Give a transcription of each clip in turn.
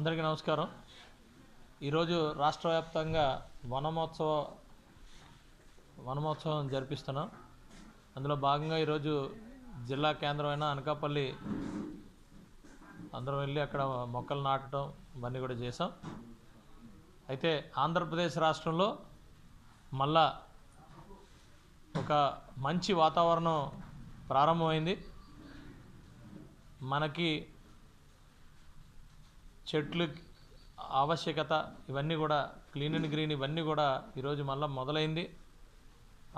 అందరికీ నమస్కారం. ఈరోజు రాష్ట్ర వ్యాప్తంగా వనమహోత్సవ వనమోత్సవం జరిపిస్తున్నాం. అందులో భాగంగా ఈరోజు జిల్లా కేంద్రమైన అనకాపల్లి అందరం వెళ్ళి అక్కడ మొక్కలు నాటడం ఇవన్నీ కూడా చేసాం అయితే ఆంధ్రప్రదేశ్ రాష్ట్రంలో మళ్ళా ఒక మంచి వాతావరణం ప్రారంభమైంది. మనకి చెట్లు ఆవశ్యకత ఇవన్నీ కూడా క్లీన్ అండ్ గ్రీన్ ఇవన్నీ కూడా ఈరోజు మళ్ళీ మొదలైంది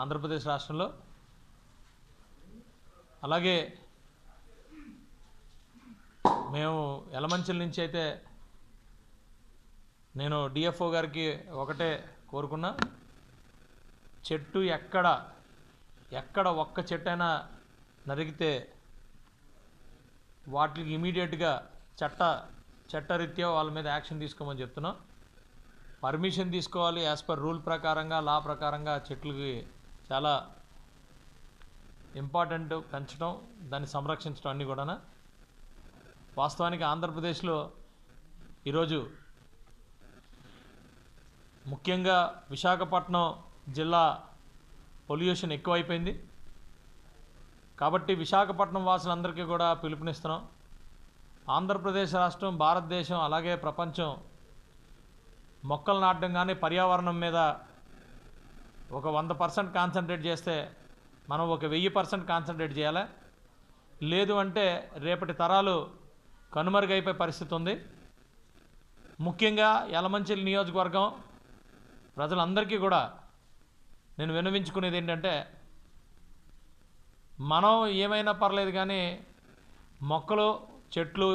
ఆంధ్రప్రదేశ్ రాష్ట్రంలో. అలాగే మేము ఎలమంచిల నుంచి అయితే నేను డిఎఫ్ఓ గారికి ఒకటే కోరుకున్నా చెట్టు ఎక్కడ ఎక్కడ ఒక్క చెట్టు అయినా నరికితే వాటికి ఇమీడియట్గా చట్ట చట్టరీత్యా వాళ్ళ మీద యాక్షన్ తీసుకోమని చెప్తున్నాం. పర్మిషన్ తీసుకోవాలి యాజ్ పర్ రూల్ ప్రకారంగా లా ప్రకారంగా చెట్లకి చాలా ఇంపార్టెంట్ పెంచడం దాన్ని సంరక్షించడం అన్నీ కూడా వాస్తవానికి ఆంధ్రప్రదేశ్లో ఈరోజు ముఖ్యంగా విశాఖపట్నం జిల్లా పొల్యూషన్ ఎక్కువైపోయింది. కాబట్టి విశాఖపట్నం వాసులందరికీ కూడా పిలుపునిస్తున్నాం. ఆంధ్రప్రదేశ్ రాష్ట్రం భారతదేశం అలాగే ప్రపంచం మొక్కలు నాటడం కానీ పర్యావరణం మీద ఒక వంద పర్సెంట్ కాన్సన్ట్రేట్ చేస్తే మనం ఒక వెయ్యి పర్సెంట్ కాన్సన్ట్రేట్ చేయాలి? లేదు అంటే రేపటి తరాలు కనుమరుగైపోయే పరిస్థితి ఉంది. ముఖ్యంగా యలమంచిలి నియోజకవర్గం ప్రజలందరికీ కూడా నేను విన్నవించుకునేది ఏంటంటే మనం ఏమైనా పర్లేదు కానీ మొక్కలు చెట్లు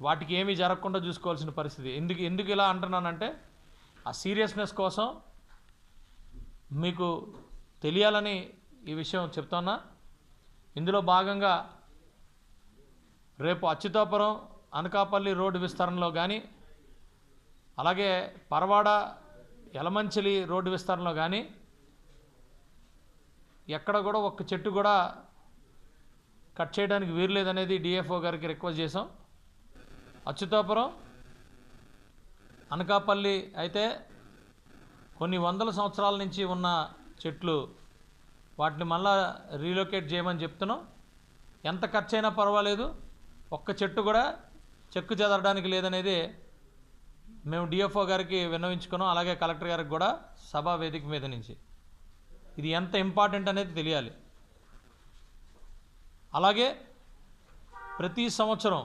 వాటికి ఏమీ జరగకుండా చూసుకోవాల్సిన పరిస్థితి. ఎందుకు ఎందుకు ఇలా అంటున్నానంటే ఆ సీరియస్నెస్ కోసం మీకు తెలియాలని ఈ విషయం చెప్తున్నా. ఇందులో భాగంగా రేపు అచ్యుతాపురం అనకాపల్లి రోడ్డు విస్తరణలో కానీ అలాగే పరవాడ యలమంచిలి రోడ్డు విస్తరణలో కానీ ఎక్కడ కూడా ఒక్క చెట్టు కూడా కట్ చేయడానికి వీరలేదనేది డిఎఫ్ఓ గారికి రిక్వెస్ట్ చేసాం అచ్యుతాపురం అనకాపల్లి అయితే కొన్ని వందల సంవత్సరాల నుంచి ఉన్న చెట్లు వాటిని మళ్ళా రీలొకేట్ చేయమని చెప్తున్నాం. ఎంత ఖర్చు అయినా పర్వాలేదు. ఒక్క చెట్టు కూడా చెక్కు చెదరడానికి లేదనేది మేము డిఎఫ్ఓ గారికి విన్నవించుకున్నాం. అలాగే కలెక్టర్ గారికి కూడా సభా వేదిక మీద నుంచి. ఇది ఎంత ఇంపార్టెంట్ అనేది తెలియాలి. అలాగే ప్రతి సంవత్సరం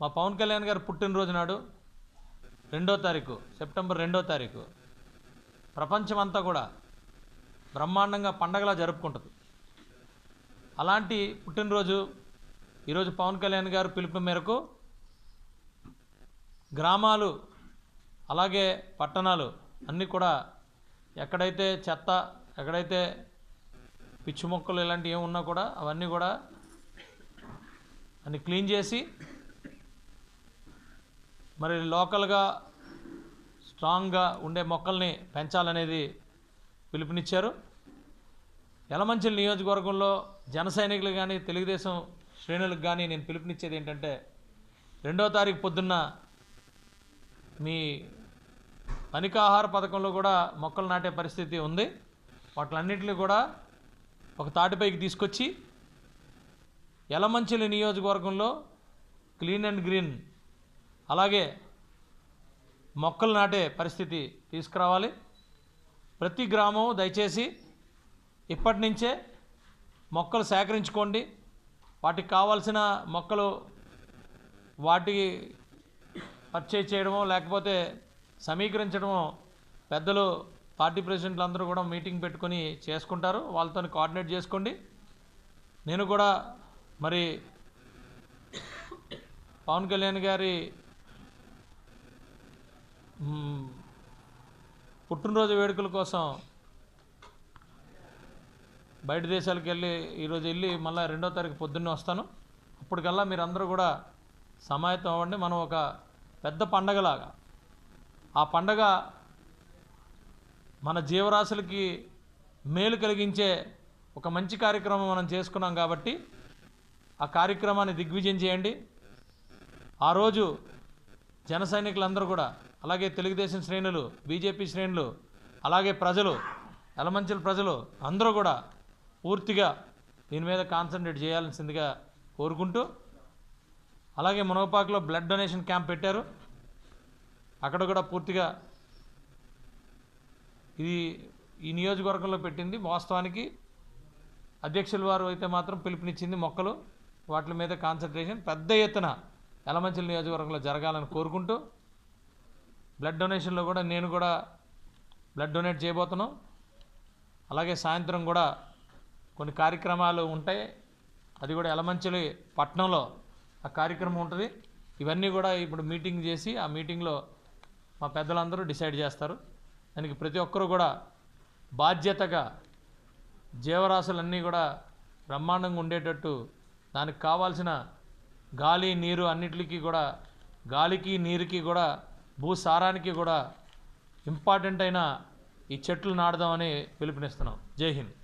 మా పవన్ కళ్యాణ్ గారు పుట్టినరోజు నాడు రెండో తారీఖు సెప్టెంబర్ రెండో తారీఖు ప్రపంచమంతా కూడా బ్రహ్మాండంగా పండగలా జరుపుకుంటుంది. అలాంటి పుట్టినరోజు ఈరోజు పవన్ కళ్యాణ్ గారు పిలుపు మేరకు గ్రామాలు అలాగే పట్టణాలు అన్నీ కూడా ఎక్కడైతే చెత్త ఎక్కడైతే పిచ్చి మొక్కలు ఇలాంటివి ఏమి ఉన్నా కూడా అవన్నీ కూడా అన్ని క్లీన్ చేసి మరి లోకల్గా స్ట్రాంగ్గా ఉండే మొక్కల్ని పెంచాలనేది పిలుపునిచ్చారు. యలమంచిలి నియోజకవర్గంలో జన సైనికులు కానీ తెలుగుదేశం శ్రేణులకు కానీ నేను పిలుపునిచ్చేది ఏంటంటే రెండో తారీఖు పొద్దున్న మీ పనికాహార పథకంలో కూడా మొక్కలు నాటే పరిస్థితి ఉంది. వాటిలన్నింటినీ కూడా ఒక తాటిపైకి తీసుకొచ్చి యలమంచిలి నియోజకవర్గంలో క్లీన్ అండ్ గ్రీన్ అలాగే మొక్కలు నాటే పరిస్థితి తీసుకురావాలి. ప్రతి గ్రామం దయచేసి ఇప్పటి నుంచే మొక్కలు సేకరించుకోండి. వాటికి కావాల్సిన మొక్కలు వాటికి పర్చేజ్ చేయడమో లేకపోతే సమీకరించడమో పెద్దలు పార్టీ ప్రెసిడెంట్లు అందరూ కూడా మీటింగ్ పెట్టుకొని చేసుకుంటారు. వాళ్ళతో కోఆర్డినేట్ చేసుకోండి. నేను కూడా మరి పవన్ కళ్యాణ్ గారి పుట్టినరోజు వేడుకల కోసం బయట దేశాలకు వెళ్ళి ఈరోజు వెళ్ళి మళ్ళీ రెండో తారీఖు పొద్దున్నే వస్తాను. అప్పటికల్లా మీరందరూ కూడా సమాయత్తం అవ్వండి. మనం ఒక పెద్ద పండగలాగా. ఆ పండగ మన జీవరాశులకి మేలు కలిగించే ఒక మంచి కార్యక్రమం మనం చేసుకున్నాం కాబట్టి ఆ కార్యక్రమాన్ని దిగ్విజయం చేయండి. ఆ రోజు జన సైనికులందరూ కూడా అలాగే తెలుగుదేశం శ్రేణులు బీజేపీ శ్రేణులు అలాగే ప్రజలు ఎలమంచిల ప్రజలు అందరూ కూడా పూర్తిగా దీని మీద కాన్సన్ట్రేట్ చేయాల్సిందిగా కోరుకుంటూ అలాగే మునగపాకులో బ్లడ్ డొనేషన్ క్యాంప్ పెట్టారు. అక్కడ కూడా పూర్తిగా ఇది ఈ నియోజకవర్గంలో పెట్టింది. వాస్తవానికి అధ్యక్షుల వారు అయితే మాత్రం పిలుపునిచ్చింది మొక్కలు వాటి మీద కాన్సన్ట్రేషన్ పెద్ద ఎత్తున ఎలమంచిల నియోజకవర్గంలో జరగాలని కోరుకుంటూ బ్లడ్ డొనేషన్లో కూడా నేను కూడా బ్లడ్ డొనేట్ చేయబోతున్నాం. అలాగే సాయంత్రం కూడా కొన్ని కార్యక్రమాలు ఉంటాయి. అది కూడా ఎలమంచిలి పట్టణంలో ఆ కార్యక్రమం ఉంటుంది. ఇవన్నీ కూడా ఇప్పుడు మీటింగ్ చేసి ఆ మీటింగ్లో మా పెద్దలందరూ డిసైడ్ చేస్తారు. దానికి ప్రతి ఒక్కరూ కూడా బాధ్యతగా జీవరాశులన్నీ కూడా బ్రహ్మాండంగా ఉండేటట్టు దానికి కావాల్సిన గాలి నీరు అన్నిటికీ కూడా గాలికి నీరుకి కూడా భూసారానికి కూడా ఇంపార్టెంట్ అయిన ఈ చెట్లు నాడదామని పిలుపునిస్తున్నాం. జై హింద్.